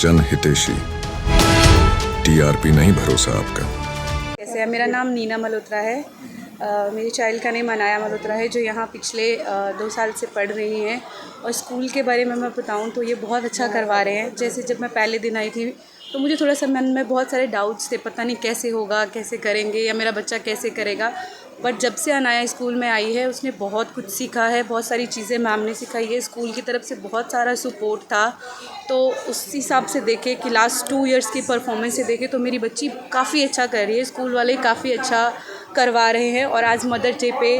जन हितेशी। टीआरपी नहीं, भरोसा आपका। कैसे है, मेरा नाम नीना मल्होत्रा है। मेरे चाइल्ड का नेम अनाया मल्होत्रा है, जो यहाँ पिछले दो साल से पढ़ रही हैं। और स्कूल के बारे में मैं बताऊँ तो ये बहुत अच्छा करवा रहे हैं। जैसे जब मैं पहले दिन आई थी तो मुझे थोड़ा सा मन में बहुत सारे डाउट्स थे, पता नहीं कैसे होगा, कैसे करेंगे, या मेरा बच्चा कैसे करेगा। बट जब से अनाया स्कूल में आई है, उसने बहुत कुछ सीखा है, बहुत सारी चीज़ें मैम ने सिखाई है। स्कूल की तरफ़ से बहुत सारा सपोर्ट था। तो उस हिसाब से देखे कि लास्ट टू इयर्स की परफॉर्मेंस से देखे तो मेरी बच्ची काफ़ी अच्छा कर रही है। स्कूल वाले काफ़ी अच्छा करवा रहे हैं और आज मदर डे पे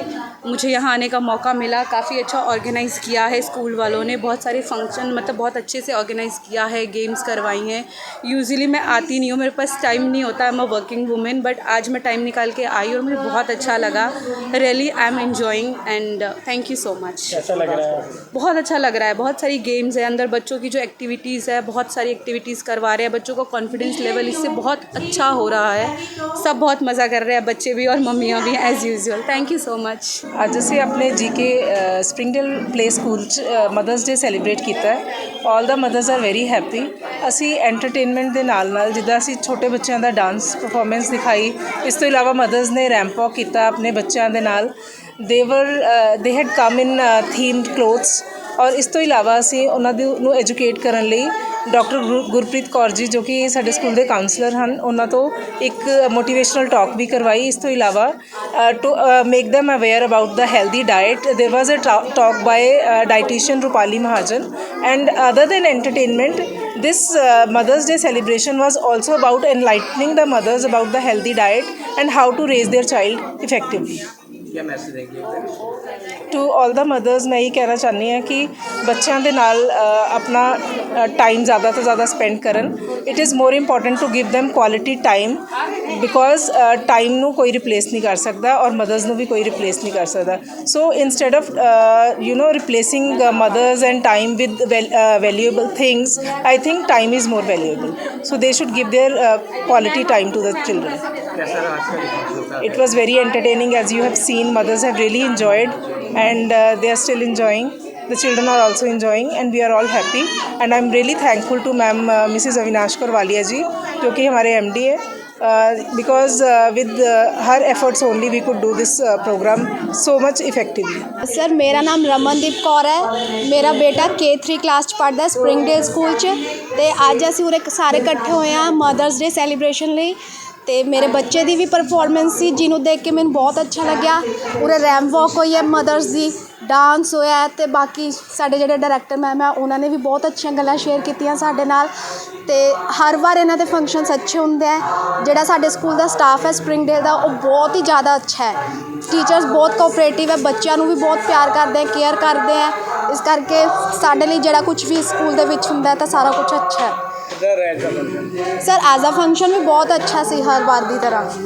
मुझे यहाँ आने का मौका मिला। काफ़ी अच्छा ऑर्गेनाइज़ किया है स्कूल वालों ने। बहुत सारे फ़ंक्शन मतलब बहुत अच्छे से ऑर्गेनाइज़ किया है गेम्स करवाई हैं। यूजुअली मैं आती नहीं हूँ मेरे पास टाइम नहीं होता। है मैं वर्किंग वूमेन बट आज मैं टाइम निकाल के आई और मुझे बहुत अच्छा लगा। Really I am enjoying and thank you so much कैसा लग रहा है? बहुत अच्छा लग रहा है। बहुत सारी गेम्स है। अंदर बच्चों की जो एक्टिविटीज़ है बहुत सारी एक्टिविटीज़ करवा रहे हैं। बच्चों का कॉन्फिडेंस लेवल इससे बहुत अच्छा हो रहा है। सब बहुत मज़ा कर रहे हैं। बच्चे भी और ਮੰਮੀਆਂ ਵੀ as usual thank you so much ਅੱਜ ਅਸੀਂ ਆਪਣੇ ਜੀਕੇ ਸਪ੍ਰਿੰਗਡਲ ਪਲੇ ਸਕੂਲ ਚ ਮਦਰਸ ਡੇ ਸੈਲੀਬ੍ਰੇਟ ਕੀਤਾ ਹੈ। All the mothers are very happy ਅਸੀਂ ਐਂਟਰਟੇਨਮੈਂਟ ਦੇ ਨਾਲ ਨਾਲ, ਜਿੱਦਾਂ ਅਸੀਂ ਛੋਟੇ ਬੱਚਿਆਂ ਦਾ ਡਾਂਸ ਪਰਫਾਰਮੈਂਸ ਦਿਖਾਈ, ਇਸ ਤੋਂ ਇਲਾਵਾ ਮਦਰਸ ਨੇ ਰੈਂਪ ਵਾਕ ਕੀਤਾ ਆਪਣੇ ਬੱਚਿਆਂ ਦੇ ਨਾਲ। they were they had come in themed clothes ਔਰ ਇਸ ਤੋਂ ਇਲਾਵਾ ਅਸੀਂ ਉਹਨਾਂ ਦੇ ਨੂੰ ਐਜੂਕੇਟ ਕਰਨ ਲਈ ਡਾਕਟਰ ਗੁਰਪ੍ਰੀਤ ਕੌਰ ਜੀ ਜੋ ਕਿ ਸਾਡੇ ਸਕੂਲ ਦੇ ਕਾਉਂਸਲਰ ਹਨ ਉਹਨਾਂ ਤੋਂ ਇੱਕ ਮੋਟੀਵੇਸ਼ਨਲ ਟਾਕ ਵੀ ਕਰਵਾਈ ਇਸ ਤੋਂ ਇਲਾਵਾ to make them aware about the healthy diet there was a ta- talk by uh, dietitian rupali mahajan and other than entertainment this uh, mother's day celebration was also about enlightening the mothers about the healthy diet and how to raise their child effectively क्या message देंगे to all the mothers ਮੈਂ ਇਹ ਕਹਿਣਾ ਚਾਹੁੰਦੀ ਹਾਂ ਕਿ ਬੱਚਿਆਂ ਦੇ ਨਾਲ ਅ, ਆਪਣਾ ਟਾਈਮ ਜ਼ਿਆਦਾ ਤੋਂ ਜ਼ਿਆਦਾ ਸਪੈਂਡ ਕਰਨ it is more important to give them quality time because time ਨੂੰ ਕੋਈ ਰਿਪਲੇਸ ਨਹੀਂ ਕਰ ਸਕਦਾ ਔਰ ਮਦਰਸ ਨੂੰ ਵੀ ਕੋਈ ਰਿਪਲੇਸ ਨਹੀਂ ਕਰ ਸਕਦਾ so instead of you know replacing mothers and time with valuable things I think time is more valuable so they should give their quality time to the children it was very entertaining as you have seen mothers have really enjoyed and they are still enjoying the children are also enjoying and we are all happy and I am really thankful to ma'am Mrs Avinash Kaur Walia ji जो कि हमारे M D है because with her efforts only we could do this program so much effectively sir मेरा नाम रमनदीप कौर है। मेरा बेटा के थ्री क्लास पढ़ता है स्प्रिंग डे स्कूल अज अस सारे कट्ठे हुए हैं मदरस डे सैलीब्रेशन लिए ਅਤੇ ਮੇਰੇ ਬੱਚੇ ਦੀ ਵੀ ਪਰਫੋਰਮੈਂਸ ਸੀ, ਜਿਹਨੂੰ ਦੇਖ ਕੇ ਮੈਨੂੰ ਬਹੁਤ ਅੱਛਾ ਲੱਗਿਆ। ਉਰੇ ਰੈਂਪ ਵੋਕ ਹੋਈ ਹੈ ਮਦਰਸ ਦੀ ਡਾਂਸ ਹੋਇਆ ਅਤੇ ਬਾਕੀ ਸਾਡੇ ਜਿਹੜੇ ਡਾਇਰੈਕਟਰ ਮੈਮ ਹੈ, ਉਹਨਾਂ ਨੇ ਵੀ ਬਹੁਤ ਅੱਛੀਆਂ ਗੱਲਾਂ ਸ਼ੇਅਰ ਕੀਤੀਆਂ ਸਾਡੇ ਨਾਲ। ਅਤੇ ਹਰ ਵਾਰ ਇਹਨਾਂ ਦੇ ਫੰਕਸ਼ਨਸ ਅੱਛੇ ਹੁੰਦੇ ਹੈ ਜਿਹੜਾ ਸਾਡੇ ਸਕੂਲ ਦਾ ਸਟਾਫ ਹੈ ਸਪ੍ਰਿੰਗਡੇਲ ਦਾ, ਉਹ ਬਹੁਤ ਹੀ ਜ਼ਿਆਦਾ ਅੱਛਾ ਹੈ। ਟੀਚਰਸ ਬਹੁਤ ਕੋਆਪਰੇਟਿਵ ਹੈ, ਬੱਚਿਆਂ ਨੂੰ ਵੀ ਬਹੁਤ ਪਿਆਰ ਕਰਦੇ ਹੈ ਕੇਅਰ ਕਰਦੇ ਹੈ ਇਸ ਕਰਕੇ ਸਾਡੇ ਲਈ ਜਿਹੜਾ ਕੁਝ ਵੀ ਸਕੂਲ ਦੇ ਵਿੱਚ ਹੁੰਦਾ ਤਾਂ ਸਾਰਾ ਕੁਝ ਅੱਛਾ ਹੈ। सर एज अ फ़ंक्शन भी बहुत अच्छा सी हर बार की तरह।